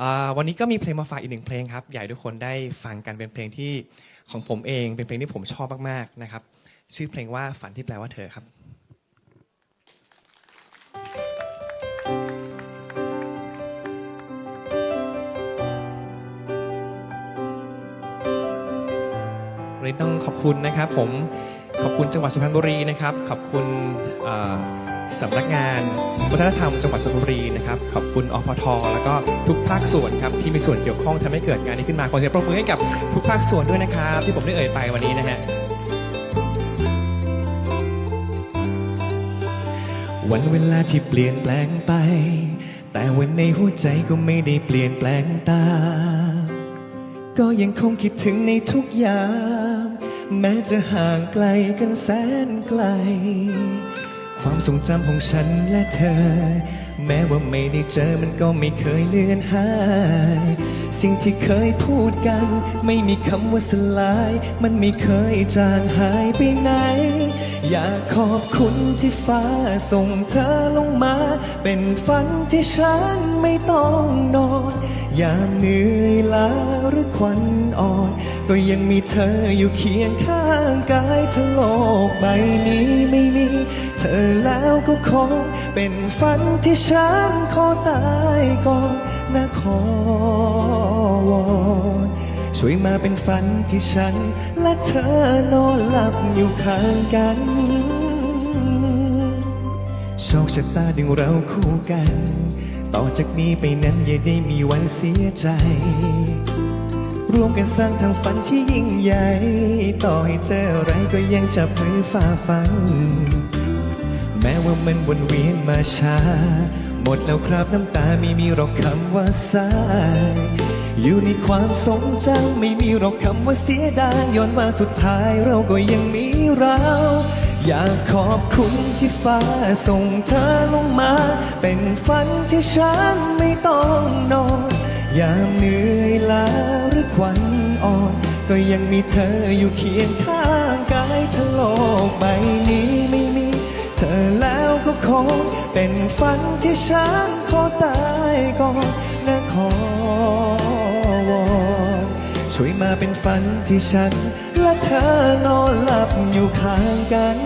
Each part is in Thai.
อ่าวันนี้ก็มีเพลงมาฝากอีกหนึ่งเพลงครับอยากให้ทุกคนได้ฟังกันเป็นเพลงที่ของผมเองเป็นเพลงที่ผมชอบมากๆนะครับ ชื่อเพลงว่าฝันที่แปลว่าเธอครับ วันนี้ต้องขอบคุณนะครับ ผมขอบคุณจังหวัดสุพรรณบุรีนะครับ ขอบคุณ สำนักงาน วัฒนธรรมจังหวัดสุพรรณบุรีนะครับขอบคุณอพทแล้วก็ทุกภาคส่วนครับที่มีส่วนเกี่ยวข้องทำให้เกิดงานนี้ขึ้นมาขอเสียงปรบมือให้กับทุกภาคส่วนด้วยนะครับที่ผมได้เอ่ยไปวันนี้นะฮะวันเวลาที่เปลี่ยนแปลงไป แต่วันในหัวใจก็ไม่ได้เปลี่ยนแปลงตา ก็ยังคงคิดถึงในทุกยาม แม้จะห่างไกลกันแสนไกล ความทรงจำของฉันและเธอ แม้ว่าไม่ได้เจอมันก็ไม่เคยเลือนหาย สิ่งที่เคยพูดกัน ไม่มีคำว่าสลาย มันไม่เคยจางหายไปไหน อยากขอบคุณที่ฟ้าส่งเธอลงมา เป็นฝันที่ฉันไม่ต้องนอน ยามเหนื่อยล้าหรือควันอ่อน ก็ยังมีเธออยู่เคียงข้างกายถ้าโลกใบนี้ไม่มี เธอแล้วก็คงเป็นฝันที่ฉันขอตายก่อนนะขอวอนช่วยมาเป็นฝันที่ฉัน และเธอนอนหลับอยู่ข้างกันโชคชะตาดึงเราคู่กัน ต่อจากนี้ไปนั้นอย่าได้มีวันเสียใจ ร่วมกันสร้างทางฝันที่ยิ่งใหญ่ ต่อให้เจออะไรก็ยังจับมือฝ่าฟัน ม้ว่ามันวนเวียนมาช้า หมดแล้วครับน้ำตาไม่มีหรอกคำว่าสายอยู่ในความทรงจำไม่มีหรอกคำว่าเสียดายย้อนมาสุดท้ายเราก็ยังมีเรา อยากขอบคุณที่ฟ้าส่งเธอลงมา เป็นฝันที่ฉันไม่ต้องนอนยามเหนื่อยล้าหรือควันอ่อน ก็ยังมีเธออยู่เคียงข้างกายถ้าโลกใบนี้ แล้วก็คงเป็นฝันที่ฉันขอตายก่อนนะขอวอนช่วยมาเป็นฝันที่ฉันและเธอนอนหลับอยู่ข้างกัน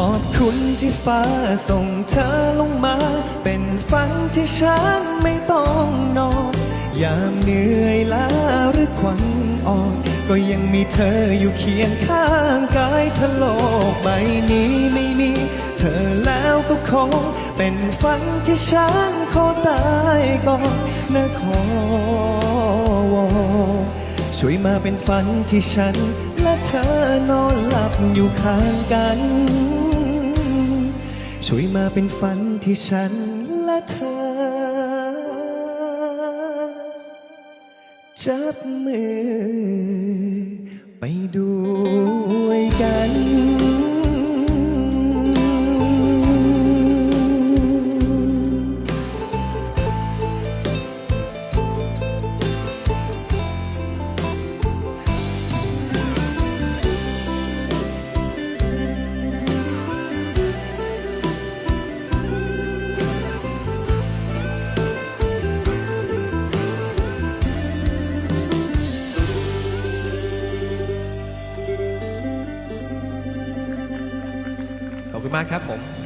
ขอบคุณที่ฟ้าส่งเธอลงมา เป็นฝันที่ฉันไม่ต้องนอนยามเหนื่อยล้าหรือควันอ่อน ก็ยังมีเธออยู่เคียงข้างกายถ้าโลกใบนี้ไม่มี เธอแล้วก็คง เป็นฝันที่ฉันขอตายก่อนนะขอวอนช่วยมาเป็นฝันที่ฉันและเธอนอนหลับอยู่ข้างกัน ช่วยมาเป็นฝันที่ฉันและเธอ จับมือไปด้วยกัน คุณมากครับผม